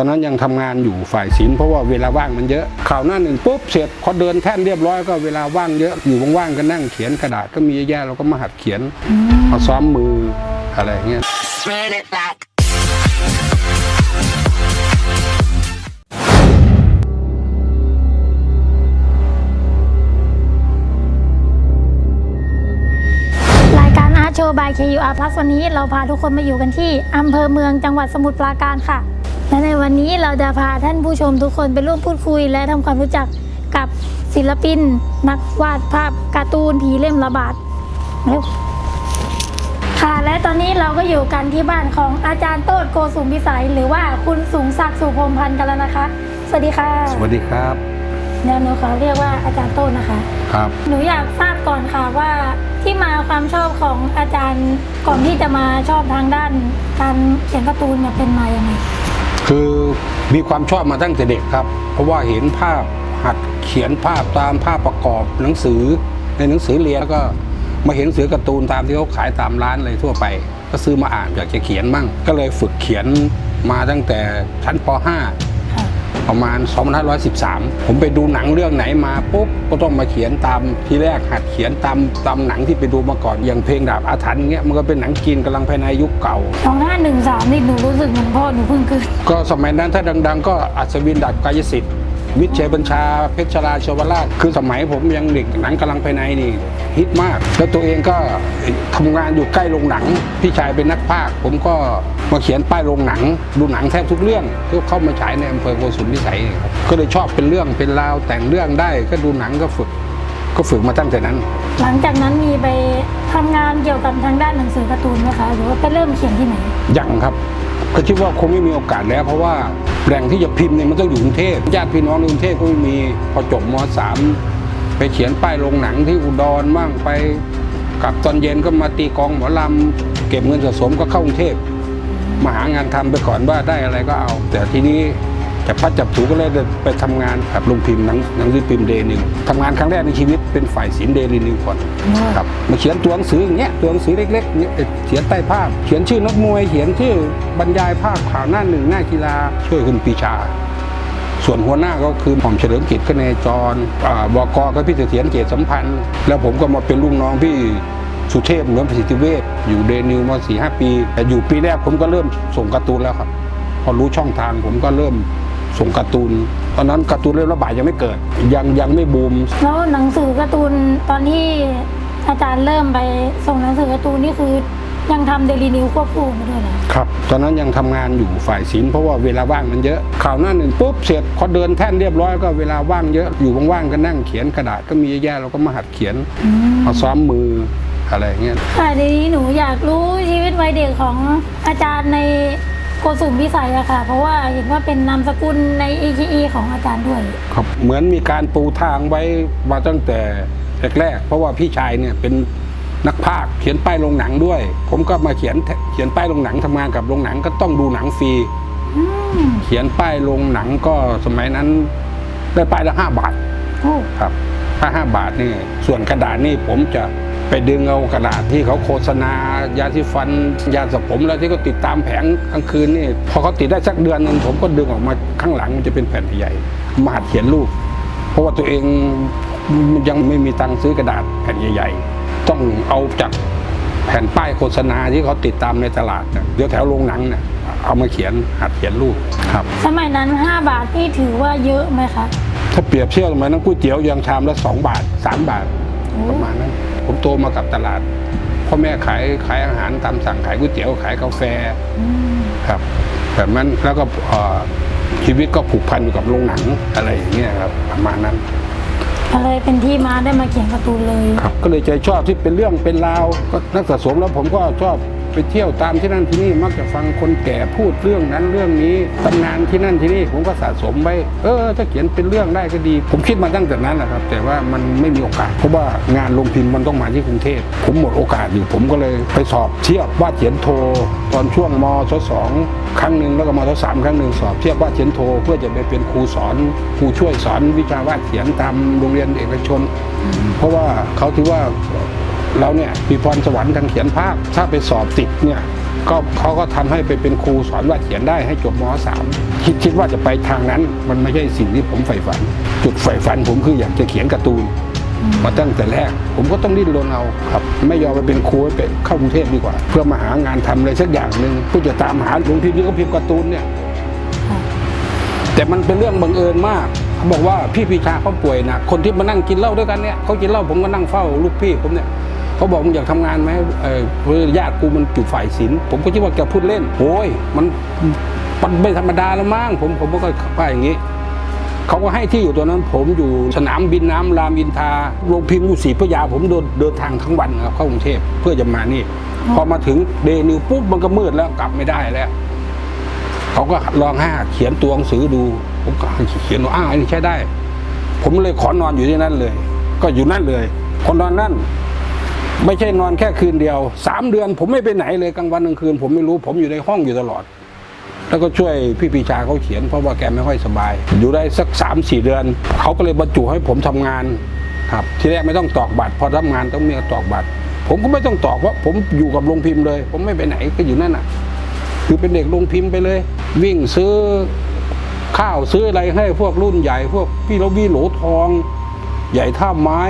ตอนนั้นยังทำงานอยู่ฝ่ายศิลป์เพราะว่าเวลาว่างมันเยอะข่าวหน้าหนึ่งปุ๊บเสร็จพอเดินแท่นเรียบร้อยก็เวลาว่างเยอะอยู่ว่างๆก็นั่งเขียนกระดาษก็มีเยอะแยะเราก็มาหัดเขียนมาซ้อมมืออะไรอย่างเงี้ย Run it back. รายการอาร์ตโชว์บาย KUR Plus วันนี้เราพาทุกคนมาอยู่กันที่อำเภอเมืองจังหวัดสมุทรปราการค่ะ และในวันนี้เราจะพาท่านผู้ชมทุกคนไปร่วมพูดคุย และทำความรู้จักกับศิลปิน นักวาดภาพการ์ตูนผีเล่มระบาดเร็วค่ะและตอนนี้เราก็อยู่กันที่บ้านของอาจารย์โต้นโกสุมพิสัย หรือว่าคุณสูงศักดิ์สุพรหมพันธ์กันแล้วนะคะ สวัสดีค่ะสวัสดีครับแนวหนูขอเรียกว่าอาจารย์โต้นนะคะ ครับ หนูอยากทราบก่อนค่ะว่าที่มาความชอบของอาจารย์ก่อนที่จะมาชอบทางด้าน การเขียนการ์ตูนเนี่ยเป็นมาอย่างไง คือมีความชอบมาตั้งแต่เด็กครับ เพราะว่าเห็นภาพหัดเขียนภาพตามภาพประกอบหนังสือในหนังสือเรียนแล้วก็มาเห็นหนังสือการ์ตูนตามที่เขาขายตามร้านอะไรทั่วไป ก็ซื้อมาอ่านอยากจะเขียนบ้างก็เลยฝึกเขียนมาตั้งแต่ชั้นป .5 ประมาณ 2513 ผมไปดูหนังเรื่องไหนมาปุ๊บก็ต้องมาเขียนตามทีแรกหัดเขียนตามตามหนังที่ไปดูมาก่อนอย่างเพลงดาบอาถรรพ์เงี้ยมันก็เป็นหนังจีนกำลังภายในยุคเก่าสองห้าหนึ่งสามนี่หนูรู้สึกเหมือนพ่อหนูเพิ่งเกิดก็สมัยนั้นถ้าดัง ๆ ก็อัศวินดับกายสิทธิ์ วิทย์ชัยบัญชา เพชรชราชวราช คือสมัยผมยังเด็กหนังกำลังภายในนี่ฮิตมาก แล้วตัวเองก็ทำงานอยู่ใกล้โรงหนัง พี่ชายเป็นนักพากย์ผมก็มาเขียนป้ายโรงหนัง ดูหนังแทบทุกเรื่องที่เข้ามาฉายในอำเภอโกสุมพิสัยนี่ครับก็เลยชอบเป็นเรื่องเป็นราวแต่งเรื่องได้ก็ดูหนังก็ฝึกก็ฝึกมาตั้งแต่นั้น หลังจากนั้นมีไปทำงานเกี่ยวกับทางด้านหนังสือการ์ตูนไหมคะ หรือว่าไปเริ่มเขียนที่ไหน ยังครับ ก็คิดว่าคงไม่มีโอกาสแล้ว เพราะว่าแหล่งที่จะพิมพ์เนี่ยมันต้องอยู่กรุงเทพญาติพี่น้องในกรุงเทพก็ไม่มีพอจบม .3 ไปเขียนป้ายลงหนังที่อุดรบ้างไปกลับตอนเย็นก็มาตีกองหมอลำเก็บเงินสะสมก็เข้ากรุงเทพมาหางานทำไปก่อนว่าได้อะไรก็เอา แต่ทีนี้ จะพัดจับถูก็เลยไปทำงานกับโรงพิมพ์หนังหนังสือพิมพ์เดนิวทำงานครั้งแรกในชีวิตเป็นฝ่ายศิลป์เดลินิวก่อนครับมาเขียนตัวหนังสืออย่างเงี้ยตัวหนังสือเล็กๆเนี่ยเขียนใต้ภาพ เขียนชื่อนักมวยเขียนชื่อบรรยายภาพข่าวหน้าหนึ่งหน้ากีฬาช่วยคุณปีชา ส่วนหัวหน้าก็คือหม่อมเฉลิมกิจคเนจรอ่าบกก็พี่เสถียรเกตสัมพันธ์ แล้วผมก็มาเป็นลูกน้องพี่สุเทพเหมือนประสิทธิเวชอยู่เดนิวมาสี่ห้าปี แต่อยู่ปีแรกผมก็เริ่มส่งการ์ตูนแล้วครับ พอรู้ช่องทางผมก็เริ่ม ส่งการ์ตูน ตอนนั้นการ์ตูนเรื่องระบาดยังไม่เกิด ยังยังไม่บูม แล้วหนังสือการ์ตูนตอนที่อาจารย์เริ่มไปส่งหนังสือการ์ตูนนี่คือยังทำเดลีนิวควบคู่มาด้วยเหรอครับ ตอนนั้นยังทำงานอยู่ฝ่ายศิลป์เพราะว่าเวลาว่างมันเยอะ ข่าวหน้าหนึ่งปุ๊บเสร็จพอเดินแท่นเรียบร้อยก็เวลาว่างเยอะอยู่ว่างๆก็นั่งเขียนกระดาษก็มีเยอะแยะเราก็มาหัดเขียนมาซ้อมมืออะไรอย่างเงี้ยค่ะทีนี้หนูอยากรู้ชีวิตวัยเด็กของอาจารย์ใน โกสุมพิสัยอะค่ะ เพราะว่าเห็นว่าเป็นนามสกุลใน EKE ของอาจารย์ด้วย ครับเหมือนมีการปูทางไว้มาตั้งแต่แรกๆเพราะว่าพี่ชายเนี่ยเป็นนักพากย์เขียนป้ายโรงหนังด้วย ผมก็มาเขียนเขียนป้ายโรงหนังทำงานกับโรงหนังก็ต้องดูหนังฟรีอืมเขียนป้ายโรงหนังก็สมัยนั้นได้ป้ายละห้าบาทโอ้ครับถ้าห้าบาทนี่ส่วนกระดาษนี่ผมจะ ไปดึงเอากระดาษที่เขาโฆษณา ยาสีฟัน ยาสระผมแล้วที่เขาติดตามแผงกลางคืนนี่พอเขาติดได้สักเดือนหนึงผมก็ดึงออกมาข้างหลังมันจะเป็นแผ่นใหญ่มาหัดเขียนรูป เพราะว่าตัวเองยังไม่มีตังค์ซื้อกระดาษแผ่นใหญ่ ๆ ต้องเอาจากแผ่นป้ายโฆษณาที่เขาติดตามในตลาดน่ะเดี๋ยวแถวโรงหนังเนี่ยเอามาเขียนหัดเขียนรูปครับ สมัยนั้น 5 บาทนี่ถือว่าเยอะไหมคะถ้าเปรียบเทียบสมัยนั้นก๋วยเตี๋ยวยังชามละสองบาทสามบาทประมาณนั้น ผมโตมากับตลาดพ่อแม่ขายขายอาหารตามสั่งขายก๋วยเตี๋ยวขายกาแฟอืมครับแบบนั้นแล้วก็เอ่อชีวิตก็ผูกพันอยู่กับโรงหนังอะไรอย่างเงี้ยครับประมาณนั้นก็เลยเป็นที่มาได้มาเขียนการ์ตูนเลยครับก็เลยใจชอบที่เป็นเรื่องเป็นราวก็นักสะสมแล้วผมก็ชอบ ไปเที่ยวตามที่นั่นที่นี่มักจะฟังคนแก่พูดเรื่องนั้นเรื่องนี้ตำนานที่นั่นที่นี่ผมก็สะสมไว้เออ ถ้าเขียนเป็นเรื่องได้ก็ดี ผมคิดมาตั้งแต่นั้นแหละครับ แต่ว่ามันไม่มีโอกาส เพราะว่างานลงพิมพ์มันต้องมาที่กรุงเทพผมหมดโอกาสอยู่ผมก็เลยไปสอบเทียบวาดเขียนโท ตอนช่วงมศสองครั้งหนึ่งแล้วก็มศสามครั้งหนึ่งสอบเทียบวาดเขียนโท เพื่อจะไปเป็นครูสอนครูช่วยสอนวิชาวาดเขียนตามโรงเรียนเอกชน เพราะว่าเขาถือว่า เราเนี่ยมีพรสวรรค์ทางเขียนภาพ ถ้าไปสอบติดเนี่ยก็เขาก็ทำให้ไปเป็นครูสอนวาดเขียนได้ให้จบมสามคิดคิดว่าจะไปทางนั้น มันไม่ใช่สิ่งที่ผมใฝ่ฝัน จุดใฝ่ฝันผมคืออยากจะเขียนการ์ตูนมาตั้งแต่แรก ผมก็ต้องดิ้นรนเอาครับ ไม่ยอมไปเป็นครูไปเข้ากรุงเทพดีกว่า เพื่อมาหางานทำอะไรสักอย่างหนึ่งเพื่อจะตามหาลุงพิมพ์ที่เขาพิมพ์การ์ตูนเนี่ยแต่มันเป็นเรื่องบังเอิญมากเขาบอกว่าพี่ปีชาเขาป่วยหนะคนที่มานั่งกินเหล้าด้วยกันเนี่ยเขากินเหล้าผมก็นั่งเฝ้าลูกพี่ผมเนี่ย เขาบอกมึงอยากทำงานไหมเออเออญาติกูมันจุดฝ่ายศิลป์ผมก็คิดว่าแกพูดเล่นโอ้ยมันมันไม่ธรรมดาแล้วมั้งผมผมก็ว่าอย่างนี้เขาก็ให้ที่อยู่ตัวนั้น ผมอยู่สนามบินน้ำรามอินทราโรงพิมพ์อยู่ศรีพระยา ผมเดินเดินทางทั้งวันครับเข้ากรุงเทพเพื่อจะมานี่ พอมาถึงเดนิวปุ๊บมันก็มืดแล้วกลับไม่ได้แล้วเขาก็ลองให้เขียนตัวหนังสือดู ผมก็เขียนว่าอ้าวอันนี้ใช้ได้ ผมเลยขอนอนอยู่ที่นั่นเลย ก็อยู่นั่นเลยคนนอนนั่น ไม่ใช่นอนแค่คืนเดียวสามเดือน ผมไม่ไปไหนเลยกลางวันกลางคืน ผมไม่รู้ผมอยู่ในห้องอยู่ตลอด แล้วก็ช่วยพี่ปีชาเขาเขียนเพราะว่าแกไม่ค่อยสบาย อยู่ได้สักสามสี่เดือนเขาก็เลยบรรจุให้ผมทำงานครับ ทีแรกไม่ต้องตอกบัตรพอทำงานต้องมีตอกบัตร ผมก็ไม่ต้องตอกเพราะผมอยู่กับโรงพิมพ์เลย ผมไม่ไปไหนก็อยู่นั่นน่ะ คือเป็นเด็กลงพิมพ์ไปเลย วิ่งซื้อข้าวซื้ออะไรให้พวกรุ่นใหญ่ พวกพี่ระวีโหลทอง ใหญ่ท่าไม้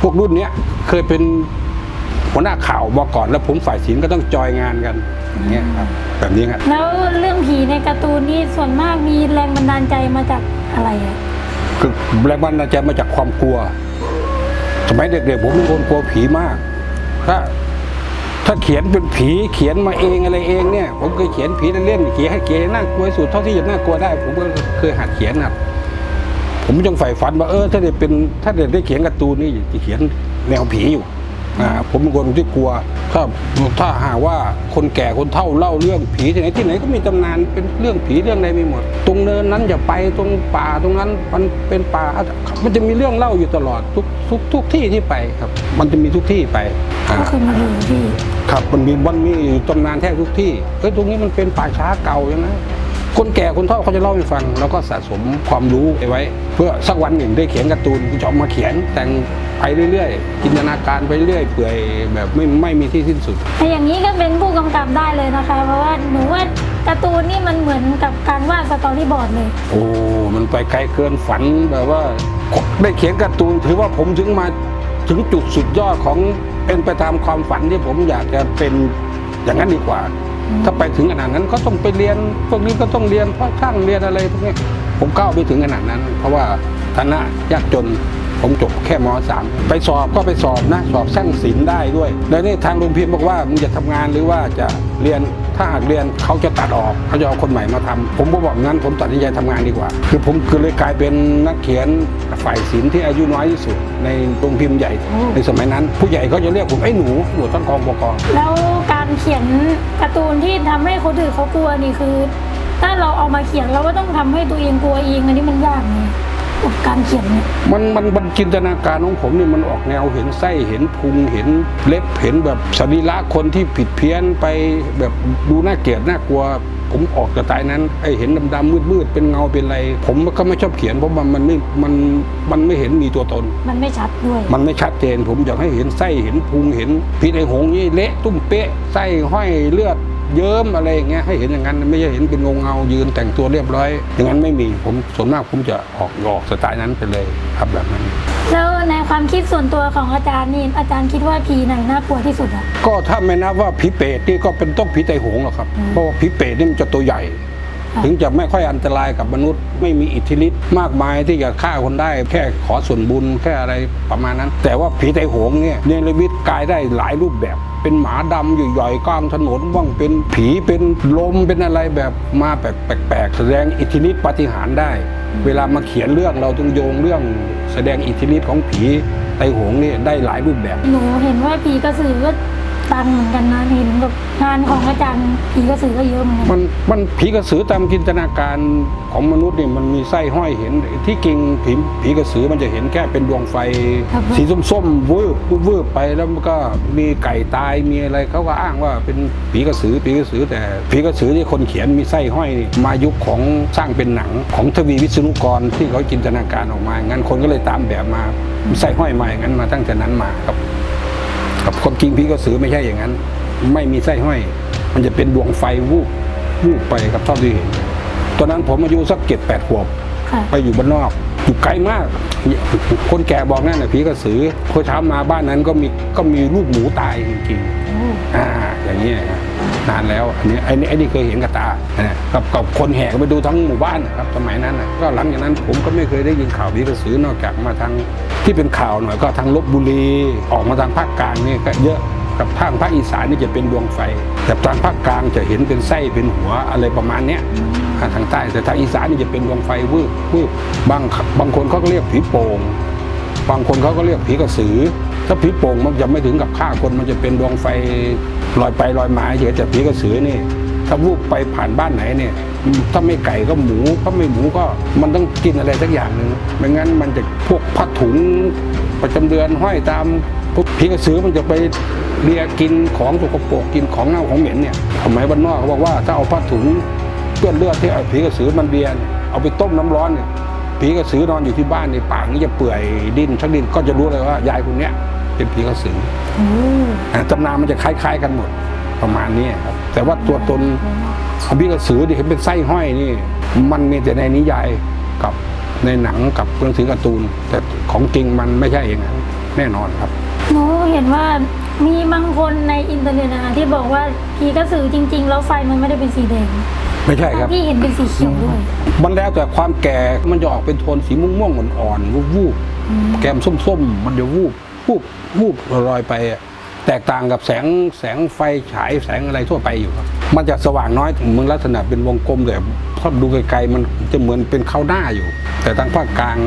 พวกรุ่นเนี้ยเคยเป็นหัวหน้าข่าวมาก่อน แล้วผมฝ่ายศิลป์ก็ต้องจอยงานกันอย่างเงี้ยครับแบบนี้ครับแล้วเรื่องผีในการ์ตูนนี่ส่วนมากมีแรงบันดาลใจมาจากอะไรอะคือแรงบันดาลใจมาจากความกลัว สมัยเด็กๆผมเป็นคนกลัวผีมาก ถ้าถ้าเขียนเป็นผีเขียนมาเองอะไรเองเนี่ย ผมเคยเขียนผีเล่นๆเขียนให้เขียนให้น่ากลัวที่สุดเท่าที่จะน่ากลัวได้ ผมก็เคยหัดเขียนครับ ผมยังใฝ่ฝันว่าเออถ้าได้เป็นถ้าได้ได้เขียนการ์ตูนนี่จะเขียนแนวผีอยู่อ่าผมเป็นคนที่กลัวถ้าถ้าหากว่าคนแก่คนเฒ่าเล่าเรื่องผีที่ไหนที่ไหนก็มีตำนานเป็นเรื่องผีเรื่องอะไรมีหมด ตรงเนินนั้นอย่าไปตรงป่าตรงนั้นมันเป็นป่ามันจะมีเรื่องเล่าอยู่ตลอดทุกทุกทุกที่ที่ไปครับ มันจะมีทุกที่ไปอ่าก็คือมาอยู่ที่ครับมันมีมันมีอยู่ตำนานแทบทุกที่เอ้ยตรงนี้มันเป็นป่าช้าเก่าอย่างนะ คนแก่คนเฒ่าเขาจะเล่าให้ฟัง แล้วก็สะสมความรู้ไว้ เพื่อสักวันหนึ่งได้เขียนการ์ตูนจะออกมาเขียนแต่งไปเรื่อยๆจินตนาการไปเรื่อยเปื่อยแบบไม่ไม่มีที่สิ้นสุด ถ้าอย่างนี้ก็เป็นผู้กำกับได้เลยนะคะ เพราะว่าหนูว่าการ์ตูนนี่มันเหมือนกับการวาดสตอรี่บอร์ดเลย โอ้ มันไปไกลเกินฝันแบบว่าได้เขียนการ์ตูนถือว่าผมถึงมาถึงจุดสุดยอดของเป็นไปตามความฝันที่ผมอยากจะเป็นอย่างนั้นดีกว่า ถ้าไปถึงขนาดนั้นก็ต้องไปเรียน พวกนี้ก็ต้องเรียนเพราะช่างเรียนอะไรพวกนี้ผมก้าวไปถึงขนาดนั้น เพราะว่าฐานะยากจน ผมจบแค่มสามไปสอบก็ไปสอบนะสอบช่างศิลป์ได้ด้วย แล้วนี่ทางโรงพิมพ์บอกว่ามึงจะทำงานหรือว่าจะเรียนถ้าหากเรียนเขาจะตัดออกเขาจะเอาคนใหม่มาทำผมก็บอกงั้นผมตัดสินใจทำงานดีกว่า คือผมคือเลยกลายเป็นนักเขียนฝ่ายศิลป์ที่อายุน้อยที่สุด ในโรงพิมพ์ใหญ่ในสมัยนั้น ผู้ใหญ่เขาจะเรียกผมไอ้หนูหนูต้นกองปกองแล้วการเขียนการ์ตูนที่ทำให้คนอื่นเขากลัวนี่คือ ถ้าเราเอามาเขียนเราก็ต้องทำให้ตัวเองกลัวเองอันนี้มันยากไง กับการเขียนเนี่ยมันมันมันจินตนาการของผมเนี่ยมันออกแนวเห็นไส้เห็นพุงเห็นเล็บเห็นแบบสรีระคนที่ผิดเพี้ยนไปแบบดูน่าเกลียดน่ากลัว ผมออกจากตายนั้นไอเห็นดำๆมืดๆเป็นเงาเป็นอะไร ผมก็ไม่ชอบเขียนเพราะมันมันไม่มันมันไม่เห็นมีตัวตน มันไม่ชัดด้วย มันไม่ชัดเจน ผมอยากให้เห็นไส้เห็นพุงเห็นพิษไอหงส์นี่เละตุ้มเป๊ะไส้ห้อยเลือด เยิ้มอะไรอย่างเงี้ยให้เห็นอย่างนั้นไม่ใช่เห็นเป็นเงาเงาๆยืนแต่งตัวเรียบร้อย อย่างนั้นไม่มีผมส่วนมากผมจะออกออกสไตล์นั้นไปเลยครับแบบนั้นแล้วในความคิดส่วนตัวของอาจารย์นี่อาจารย์คิดว่าผีไหนน่ากลัวที่สุดอะก็ถ้าไม่นับว่าผีเปรตนี่ก็เป็นต้องผีไตโหงหรอกครับเพราะว่าผีเปรตนี่มันจะตัวใหญ่ค่ะ ถึงจะไม่ค่อยอันตรายกับมนุษย์ ไม่มีอิทธิฤทธิ์มากมายที่จะฆ่าคนได้ แค่ขอส่วนบุญแค่อะไรประมาณนั้น แต่ว่าผีไตโหงเนี่ยเนรมิตกายได้หลายรูปแบบเป็นหมาดำใหญ่ๆกลางถนนบ้างเป็นผีเป็นลมเป็นอะไรแบบมาแปลกๆแสดงอิทธิฤทธิ์ปาฏิหาริย์ได้ เวลามาเขียนเรื่องเราต้องโยงเรื่อง แสดงอิทธิฤทธิ์ของผีไตโหงนี่ได้หลายรูปแบบ หนูเห็นว่าผีกระสือก็ ดังเหมือนกันนะเห็นแบบงานของอาจารย์ผีกระสือก็เยอะเหมือนกันมันมันผีกระสือตามจินตนาการของมนุษย์เนี่ยมันมีไส้ห้อยเห็น ที่จริงผีผีกระสือมันจะเห็นแค่เป็นดวงไฟ สีส้มๆวืบวืบวืบไปแล้วมันก็มีไก่ตายมีอะไรเขาก็อ้างว่าเป็นผีกระสือผีกระสือแต่ผีกระสือที่คนเขียนมีไส้ห้อยนี่มายุคของสร้างเป็นหนังของทวีวิศนุกรที่เขาจินตนาการออกมางั้นคนก็เลยตามแบบมาไส้ห้อยมาอย่างนั้นมาตั้งแต่นั้นมาครับ ครับคนจริงผีกระสือไม่ใช่อย่างนั้น ไม่มีไส้ห้อย มันจะเป็นดวงไฟวูบวูบไปกับเท่าที่เห็นตอนนั้นผมอายุสักเจ็ดแปดขวบค่ะไปอยู่บ้านนอก อยู่ไกลมาก คนแก่บอกนั่นน่ะผีกระสือพอเช้ามาบ้านนั้นก็มีก็มีลูกหมูตายจริงๆอ่าอย่างนี้ยครับ นานแล้วอันนี้ไอ้นี่ไอ้นี่เคยเห็นกับตากับกับคนแห่กันไปดูทั้งหมู่บ้านนะครับสมัยนั้นนะก็หลังจากนั้นผมก็ไม่เคยได้ยินข่าวผีกระสือนอกจากมาทางที่เป็นข่าวหน่อยก็ทางลบบุรีออกมาทางภาคกลางนี่ก็เยอะกับทางภาคอีสานนี่จะเป็นดวงไฟ แต่ทางภาคกลางจะเห็นเป็นไส้เป็นหัวอะไรประมาณเนี้ยทางใต้แต่ทางอีสานนี่จะเป็นดวงไฟวืบวืบบางบางคนเขาก็เรียกผีโป่งบางคนเขาก็เรียกผีกระสือ ถ้าผีโป่งมันจะไม่ถึงกับฆ่าคนมันจะเป็นดวงไฟลอยไปลอยมาเฉยแต่ผีกระสือนี่ ถ้าวูบไปผ่านบ้านไหนเนี่ย ถ้าไม่ไก่ก็หมูถ้าไม่หมูก็มันต้องกินอะไรสักอย่างหนึ่งไม่งั้นมันจะพวกผ้าถุงประจำเดือนห้อยตามพวกผีกระสือมันจะไปเลียกินของสกปรกกินของเน่าของเหม็นเนี่ยสมัยบ้านนอกเขาบอกว่าถ้าเอาผ้าถุงเปื้อนเลือดที่ไอ้ผีกระสือมันเบียนเอาไปต้มน้ำร้อนเนี่ยผีกระสือนอนอยู่ที่บ้านในป่านี่จะเปื่อยดิ้นชักดิ้นก็จะรู้เลยว่ายายคนเนี้ย เป็นผีกระสือโอ้อะตำนานมันจะคล้าย ๆ กันหมดประมาณนี้ครับ แต่ว่าตัวตนของผีกระสือที่เห็นเป็นไส้ห้อยนี่ มันมีแต่ในนิยายกับในหนังกับหนังสือการ์ตูน แต่ของจริงมันไม่ใช่อย่างนั้นแน่นอนครับหนูเห็นว่ามีบางคนในอินเทอร์เน็ตนะคะที่บอกว่าผีกระสือจริง ๆ แล้วไฟมันไม่ได้เป็นสีแดงไม่ใช่ครับที่เห็นเป็นสีเขียวด้วย มันแล้วแต่ความแก่มันจะออกเป็นโทนสีม่วงๆอ่อนๆวูบๆแกมส้มๆ มันจะวูบ วูบวูบลอยไป แตกต่างกับแสงแสงไฟฉายแสงอะไรทั่วไปอยู่ครับ มันจะสว่างน้อยเมึงลักษณะเป็นวงกลมแต่ถ้าดูไกลๆมันจะเหมือนเป็นเข้าหน้าอยู่ แต่ทางภาคกลาง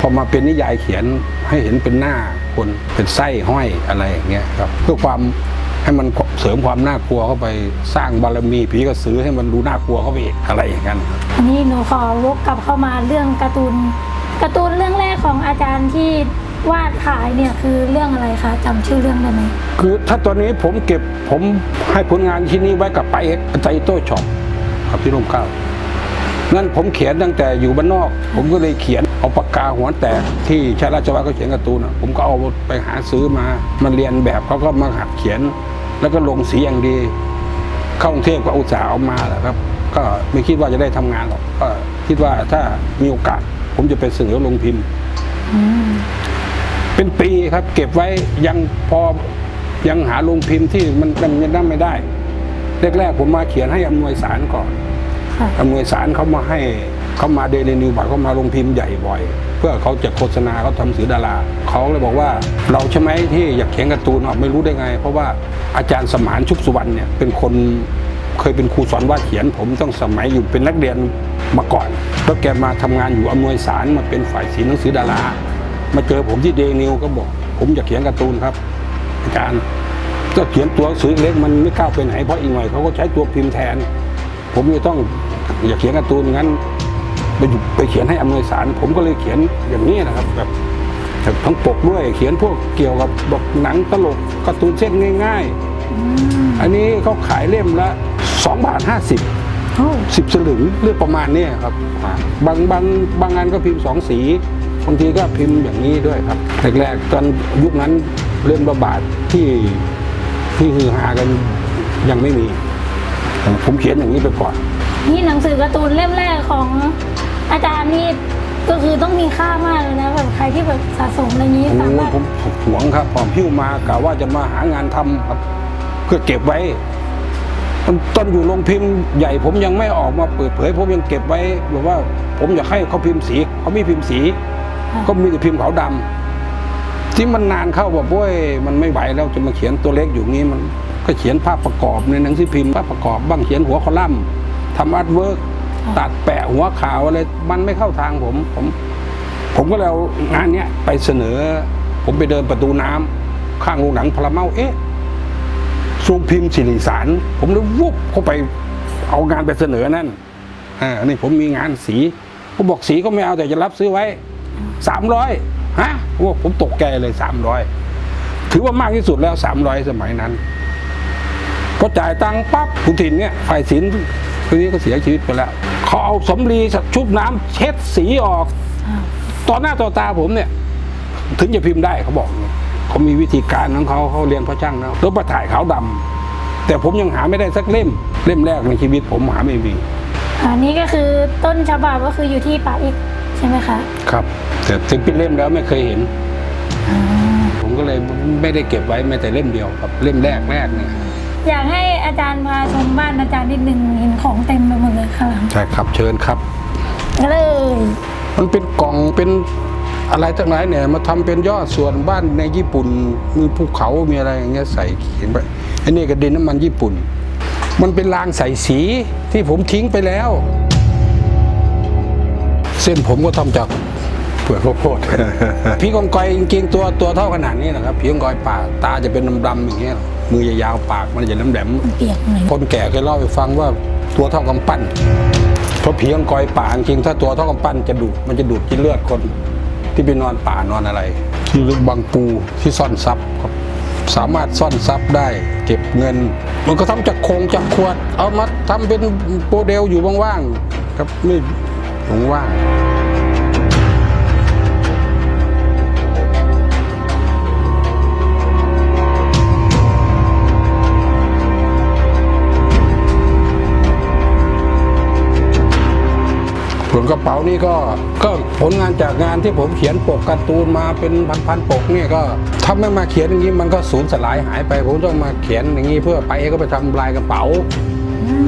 พอมาเป็นนิยายเขียนให้เห็นเป็นหน้าคนเป็นไส้ห้อยอะไรอย่างเงี้ยครับเพื่อความให้มันเสริมความน่ากลัวเข้าไปสร้างบารมีผีกระสือให้มันดูน่ากลัวเข้าไปอีกอะไรอย่างนั้นอันนี้หนูขอวกกลับเข้ามาเรื่องการ์ตูนการ์ตูนเรื่องแรกของอาจารย์ที่ วาดขายเนี่ยคือเรื่องอะไรคะจำชื่อเรื่องได้ไหมคือถ้าตอนนี้ผมเก็บผมให้ผลงานชิ้นนี้ไว้กับไปเอ็กไตโต้ช็อปครับที่ร่มเกล้างั้นผมเขียนตั้งแต่อยู่บ้านนอก ผมก็เลยเขียนเอาปากกาหัวแตกที่ชาราชวัฒน์เขาเขียนการ์ตูนอะผมก็เอาไปหาซื้อมามันเรียนแบบเขาก็มาหัดเขียน แล้วก็ลงสีอย่างดี เข้ากรุงเทพก็อุตส่าห์เอามาแหละครับ ก็ไม่คิดว่าจะได้ทำงานหรอกก็คิดว่าถ้ามีโอกาส ผมจะไปเสนอลงพิมพ์ อืม เป็นปีครับ เก็บไว้ยังพอยังหาลงพิมพ์ที่มันมันยังนั่ไม่ได้แรกๆผมมาเขียนให้อำนวยสารก่อนค่ะอำนวยสารเขามาให้เขามาเดลินิวบ่อยเขามาลงพิมพ์ใหญ่บ่อย เพื่อเขาจะโฆษณาเขาทำสื่อดาราเขาเลยบอกว่าเราใช่ไหมที่อยากเขียนการ์ตูนออกไม่รู้ได้ไง เพราะว่าอาจารย์สมานชุบสุวรรณเนี่ยเป็นคนเคยเป็นครูสอนวาดเขียน ผมต้องสมัยอยู่เป็นนักเรียนมาก่อน แล้วแกมาทำงานอยู่อำนวยสารมาเป็นฝ่ายศิลป์หนังสือดารา มาเจอผมที่เดนิวก็บอก ผมอยากเขียนการ์ตูนครับ อาจารย์ก็เขียนตัวหนังสือเล็กมันไม่ก้าวไปไหนเพราะอีกหน่อยเขาก็ใช้ตัวพิมพ์แทน ผมจะต้องอยากเขียนการ์ตูนงั้นไปอยู่ไปเขียนให้อำนวยสาร ผมก็เลยเขียนอย่างนี้นะครับแบบแบบทั้งปกด้วยเขียนพวกเกี่ยวกับบอกหนังตลกการ์ตูนเส้นง่ายอืมๆอันนี้เขาขายเล่มละ2บาท50โอ้สิบสลึงเรื่องประมาณเนี้ยครับอ่าบางบางบางงานก็พิมพ์สองสี บางทีก็พิมพ์อย่างนี้ด้วยครับแรกๆตอนยุคนั้นเรื่องระบาดที่ที่ฮือฮากันยังไม่มี ผมเขียนอย่างนี้ไปก่อน นี่หนังสือการ์ตูนเล่มแรกของอาจารย์นี่ก็คือต้องมีค่ามากเลยนะแบบใครที่แบบสะสมอะไรอย่างนี้โอ้สามารถผมผมหวงครับผมพิ้วมากะว่าจะมาหางานทำครับเพื่อเก็บไว้ตอนตอนอยู่โรงพิมพ์ใหญ่ผมยังไม่ออกมาเปิดเผย ผมยังเก็บไว้แบบว่าผมอยากให้เขาพิมพ์สีเขาไม่พิมพ์สี ก็มีแต่พิมพ์ขาวดำที่มันนานเข้าแบบโว้ยมันไม่ไหวแล้วจะมาเขียนตัวเล็กอยู่งี้มันก็เขียนภาพประกอบในหนังสือพิมพ์ภาพประกอบบ้างเขียนหัวคอลัมน์ทำอาร์ตเวิร์กตัดแปะหัวข่าวอะไรมันไม่เข้าทางผมผม ผมก็เลยเอางานเนี้ยไปเสนอ ผมไปเดินประตูน้ำข้างโรงหนังพลาเมาเอ๊ะซูงพิมพ์สิริสาร ผมเลยวุบเข้าไปเอางานไปเสนอนั่นอ่านี่ผมมีงานสีผมบอกสีก็ไม่เอาแต่จะรับซื้อไว้ สามร้อยฮะโอ้ผมตกใจเลยสามร้อยถือว่ามากที่สุดแล้วสามร้อยสมัยนั้นพอจ่ายตังค์ปั๊บคุณถิ่นเนี่ยฝ่ายศิลป์คนนี้ก็เสียชีวิตไปแล้วเขาเอาสำลีชุบน้ำเช็ดสีออกต่อหน้าต่อตาผมเนี่ย ถึงจะพิมพ์ได้เขาบอกเนี่ยเขามีวิธีการของเขาเขาเรียนพระช่างนะแล้วมาถ่ายขาวดำแต่ผมยังหาไม่ได้สักเล่ม เล่มแรกในชีวิตผมหาไม่มี อันนี้ก็คือต้นฉบับก็คืออยู่ที่ป่าเอกใช่ไหมคะครับ แต่ถึงเป็นเล่มแล้วไม่เคยเห็น ผมก็เลยไม่ได้เก็บไว้แม้แต่เล่มเดียวครับเล่มแรกแรกเนี่ยอยากให้อาจารย์พาชมบ้านอาจารย์นิดนึงเห็นของเต็มไปหมดเลยข้างหลังใช่ครับเชิญครับก็เลยมันเป็นกล่องเป็นอะไรทั้งหลายเนี่ยมาทำเป็นยอดส่วนบ้านในญี่ปุ่นมีภูเขา มีอะไรอย่างเงี้ยใส่เขียนไปอันนี้ก็ดินน้ำมันญี่ปุ่น มันเป็นรางใส่สีที่ผมทิ้งไปแล้ว เส้นผมก็ทำจากเปลือกข้าวโพดพี่กองกอยจริงๆตัวตัวเท่าขนาดนี้นะครับพี่กองกอยปากตาจะเป็นดำๆอย่างเงี้ยมือยาวๆปากมันจะแหลมๆมันเปียกหน่อยคนแก่เคยเล่าให้ฟังว่าตัวเท่ากำปั้นเพราะผีอังกอยป่าจริงๆถ้าตัวเท่ากำปั้นจะดูดมันจะดูดกินเลือดคนที่ไปนอนป่านอนอะไรที่ลึกบางปูที่ซ่อนทรัพย์ครับ สามารถซ่อนทรัพย์ได้ เก็บเงิน มันก็ทำจากโครงจากขวด เอามาทำเป็นโปรเดลอยู่ว่างๆครับนี่ว่าง ส่วนกระเป๋านี่ก็ก็ผลงานจากงานที่ผมเขียนปกการ์ตูนมาเป็นพันๆปกเนี่ยก็ถ้าไม่มาเขียนอย่างนี้มันก็สูญสลายหายไป ผมต้องมาเขียนอย่างนี้เพื่อไปก็ไปทำลายกระเป๋า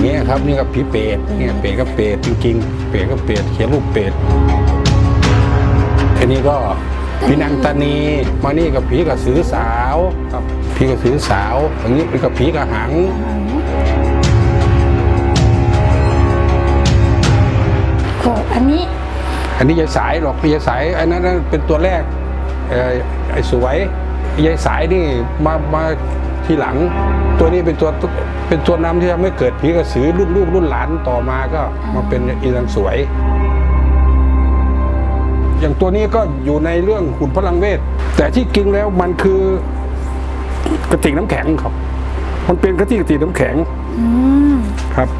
เงี้ยครับนี่ก็ผีเปรตเนี่ยเปรตก็เปรตจริงๆเปรตก็เปรตเขียนรูปเปรตอันนี้ก็ผีนางตานีมานี่กับผีกับสือสาวครับผีกับสือสาวอย่างนี้เป็นกับผีกับหัง นนี้ อันนี้ยายสายหรอกยายสายอันนั้นนะเป็นตัวแรกเอ่อไอ้สวยยายสายนี่มามาทีหลัง ตัวนี้เป็นตัวเป็นตัวนำที่ทำให้เกิดผีกระสือรุ่นลูกรุ่นหลานต่อมาก็มาเป็นอีนางสวย อย่างตัวนี้ก็อยู่ในเรื่องขุนพลังเวท แต่ที่จริงแล้วมันคือกระติกน้ำแข็งครับ มันเป็นกระติกกระติกน้ำแข็งอืมครับไ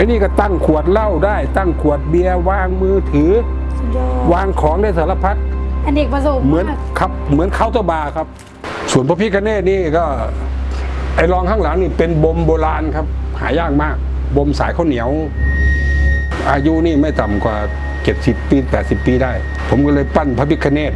อ้นี่ก็ตั้งขวดเหล้าได้ ตั้งขวดเบียร์วางมือถือสุดยอดวางของได้สารพัดอเนกประสงค์เหมือนมากครับเหมือนเคาน์เตอร์บาร์ครับ ส่วนพระพิคเนตนี่ก็ไอ้รองข้างหลังนี่เป็นบมโบราณครับ หายากมากบมสายข้าวเหนียว อายุนี่ไม่ต่ำกว่า 70 ปี 80 ปีได้ ผมก็เลยปั้นพระพิคเนต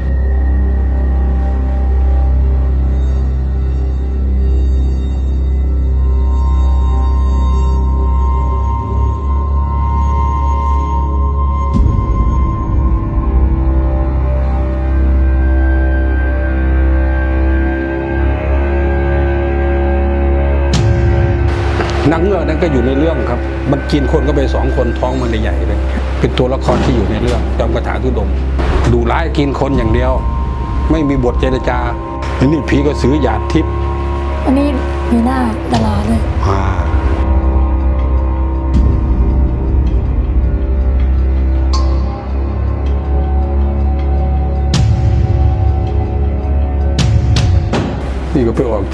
นางเงือกนั้นก็อยู่ในเรื่องครับ มันกินคนก็ไปสองคนท้องมันเลยใหญ่เลย เป็นตัวละครที่อยู่ในเรื่องจอมกระถาทุดงค์ดูร้ายกินคนอย่างเดียว ไม่มีบทเจรจาอันนี่ผีก็สือหยาดทิพย์อันนี้มีหน้าดาราด้วยอ่า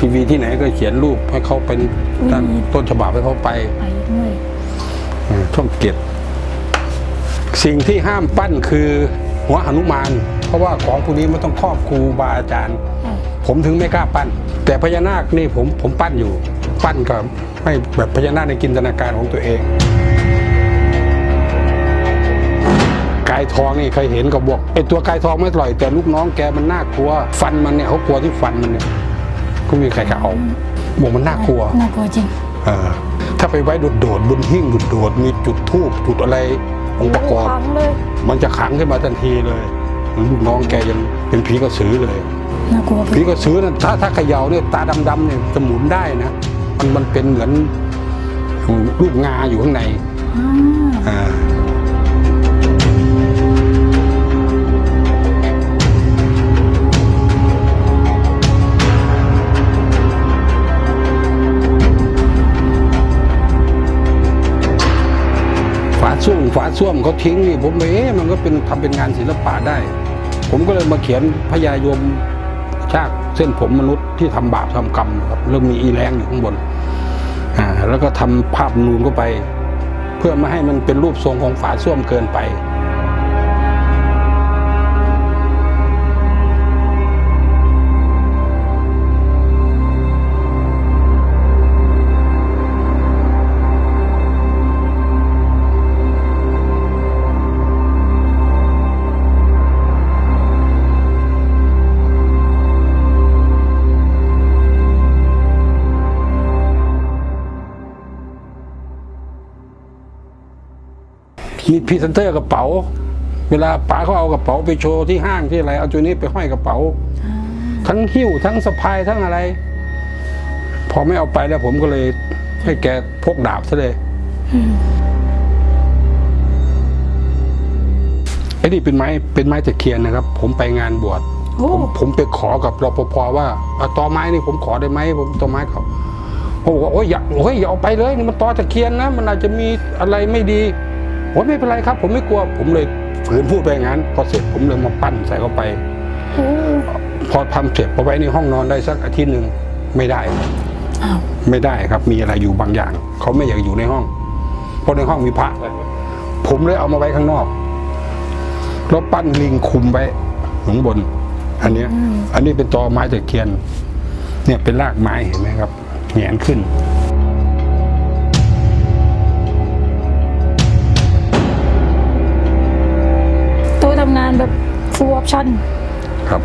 ทีวีที่ไหนก็เขียนรูปให้เขาเป็นด้านต้นฉบับให้เขาไปไปด้วยอืมช่องเกียรติสิ่งที่ห้ามปั้นคือหัวหนุมาน เพราะว่าของพวกนี้มันต้องครอบครูบาอาจารย์อะผมถึงไม่กล้าปั้น แต่พญานาคนี่ผมผมปั้นอยู่ ปั้นก็ให้แบบพญานาคในจินตนาการของตัวเองกายทองนี่เคยเห็นก็บอกไอตัวกายทองไม่อร่อยแต่ลูกน้องแกมันน่ากลัว ฟันมันเนี่ยเขากลัวที่ฟันมันเนี่ย ก็มีใครกล้าเอาบอกมันน่ากลัวน่ากลัวจริงเออถ้าไปไว้โดดๆบนหิ้งโดดๆมีจุดทูบจุดอะไรองค์ประกอบครั้งเลยมันจะขังขึ้นมาทันทีเลยลูกน้องแกยังเป็นผีกระสือเลยน่ากลัวผีกระสือนั่นถ้าถ้าเขย่าเนี่ยตาดำๆเนี่ยจะหมุนได้นะมันมันเป็นเหมือนลูกงาอยู่ข้างในอ่า ฝาส้วมฝาส้วมเขาทิ้งนี่ผมเอ๊ะมันก็เป็นทำเป็นงานศิลปะได้ ผมก็เลยมาเขียนพญายมชากเส้นผมมนุษย์ที่ทำบาปทำกรรมครับแล้วมีอีแรงอยู่ข้างบนอ่าแล้วก็ทำภาพนูนเข้าไป เพื่อไม่ให้มันเป็นรูปทรงของฝาส้วมเกินไป พรีเซนเตอร์กระเป๋า เวลาป๋าเขาเอากระเป๋าไปโชว์ที่ห้างที่อะไร เอาตัวนี้ไปห้อยกระเป๋า ทั้งหิ้วทั้งสะพายทั้งอะไร พอไม่เอาไปแล้วผมก็เลย ให้แกพกดาบซะเลยไอ้นี่เป็นไม้เป็นไม้ตะเคียนนะครับ ผมไปงานบวชโอ้ผมผมไปขอกับรปภว่าเอาตอไม้นี่ผมขอได้ไหมผมตอไม้เขาผมบอกว่าโอ้ยอย่าโอ้ยอย่าเอาไปเลยนี่มันตอตะเคียนนะ มันอาจจะมีอะไรไม่ดี โอ้ยไม่เป็นไรครับ ผมไม่กลัว ผมเลยฝืนพูดไปอย่างนั้นพอเสร็จผมเลยมาปั้นใส่เข้าไปโอ้พอทำเสร็จพอไว้ในห้องนอนได้สักอาทิตย์หนึ่งไม่ได้อ้าวไม่ได้ครับ มีอะไรอยู่บางอย่างเขาไม่อยากอยู่ในห้อง เพราะในห้องมีพระผมเลยเอามาไว้ข้างนอกแล้วปั้นลิงคุมไว้ข้างบน อันเนี้ยอันนี้เป็นตอไม้ตะเคียน เนี่ยเป็นรากไม้เห็นไหมครับแหงนขึ้น แบบ full option ครับ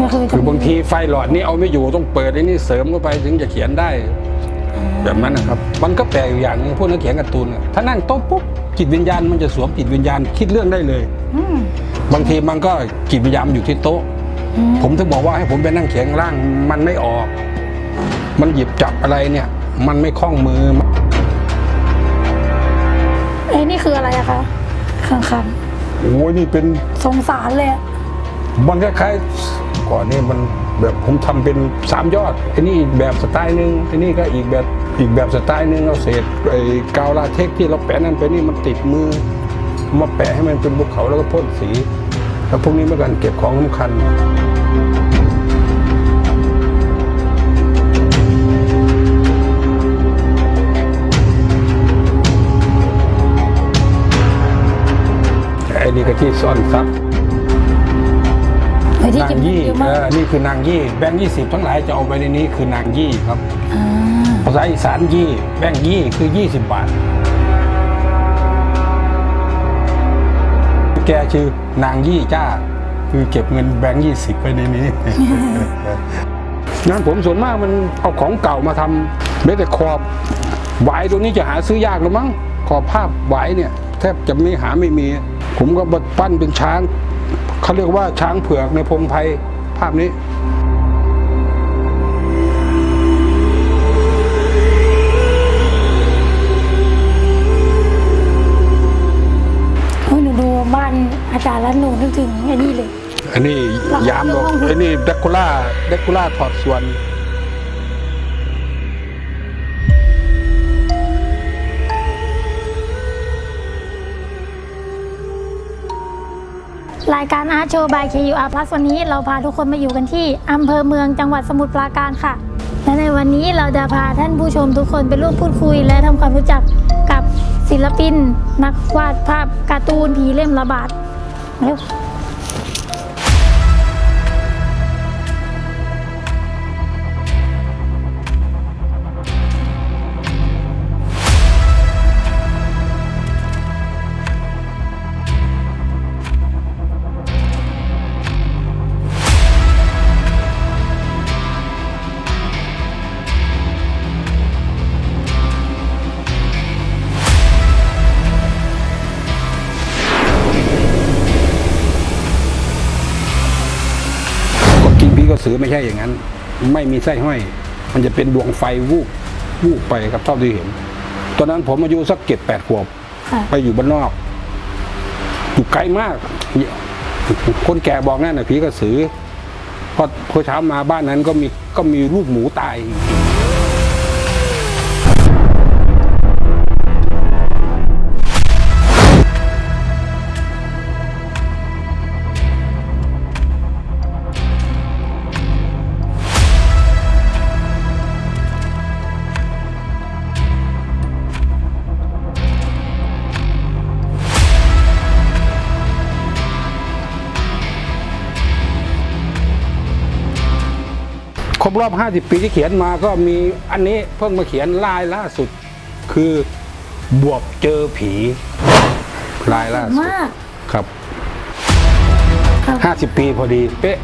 ก็คือคือบางทีไฟหลอดนี่เอาไม่อยู่ต้องเปิดไอ้นี่เสริมเข้าไปถึงจะเขียนได้ แบบนั้นนะครับมันก็แปลกอยู่อย่างหนึงพวกนักเขียนการ์ตูนอะถ้านั่งโต๊ะปุ๊บจิตวิญญาณมันจะสวมจิตวิญญาณคิดเรื่องได้เลย อืมบางทีมันก็จิตวิญญาณมันอยู่ที่โต๊ะ อืมผมถึงบอกว่าให้ผมไปนั่งเขียนข้างล่างมันไม่ออก มันหยิบจับอะไรเนี่ย มันไม่คล่องมือ ไอ้นี่คืออะไรอะคะข้าง โอ้ยนี่เป็นๆสงสารเลยอะมันคล้ายๆก่อนนี่มันแบบผมทำเป็นสามยอดไอ้นี่อีกแบบสไตล์หนึ่งไอ้นี่ก็อีกแบบอีกแบบสไตล์หนึ่งเอาเศษไอ้กาวลาเทคที่เราแปะนั่นไปนี่มันติดมือ มาแปะให้มันเป็นภูเขาแล้วก็พ่นสี แล้วพวกนี้เมื่อกันเก็บของสำคัญ ไอ้นี่ก็ที่ซ่อนทรัพย์ไอ้ที่นางเก็บเงินยี่เยอะเอมากอนี่คือนางยี่แบงค์ยี่สิบทั้งหลายจะเอาไปในนี้คือนางยี่ครับ อ่าภาษาอีสานยี่แบงค์ยี่คือยี่สิบบาท แกชื่อนางยี่จ้า คือเก็บเงินแบงค์ยี่สิบไปในนี้ งานผมส่วนมากมันเอาของเก่ามาทำไม่แต่ขอบหวายตัวนี้จะหาซื้อยากหรือมั้งขอบภาพหวายเนี่ย แทบจะไม่หาไม่มี ผมก็มาปั้นเป็นช้างเขาเรียกว่าช้างเผือกในพงไพรภาพนี้โอ้ยหนูดูบ้านอาจารย์แล้วหนูนึกถึงไอ้นี่เลย อันนี้ยามบอกอันนี้เดคูล่าเดคูล่าถอดส่วน รายการอาร์ตโชว์บาย KUR Plus วันนี้เราพาทุกคนมาอยู่กันที่อำเภอเมืองจังหวัดสมุทรปราการค่ะ และในวันนี้เราจะพาท่านผู้ชมทุกคนไปร่วมพูดคุย และทำความรู้จักกับศิลปิน นักวาดภาพการ์ตูนผีเล่มระบาดเร็ว ไม่ใช่อย่างนั้น ไม่มีไส้ห้อย มันจะเป็นดวงไฟวูบวูบไปครับเท่าที่เห็น ตอนนั้นผมอายุสักเจ็ดแปดขวบค่ะไปอยู่บ้านนอก อยู่ไกลมาก คนแก่บอกนั่นน่ะผีกระสือพอพอเช้ามาบ้านนั้นก็มีก็มีลูกหมูตาย รบรอบ 50 ปีที่เขียนมาก็มีอันนี้เพิ่งมาเขียนลายล่าสุด คือบวบเจอผีลายล่าสุดมากครับครับ50 ปีพอดีเป๊ะ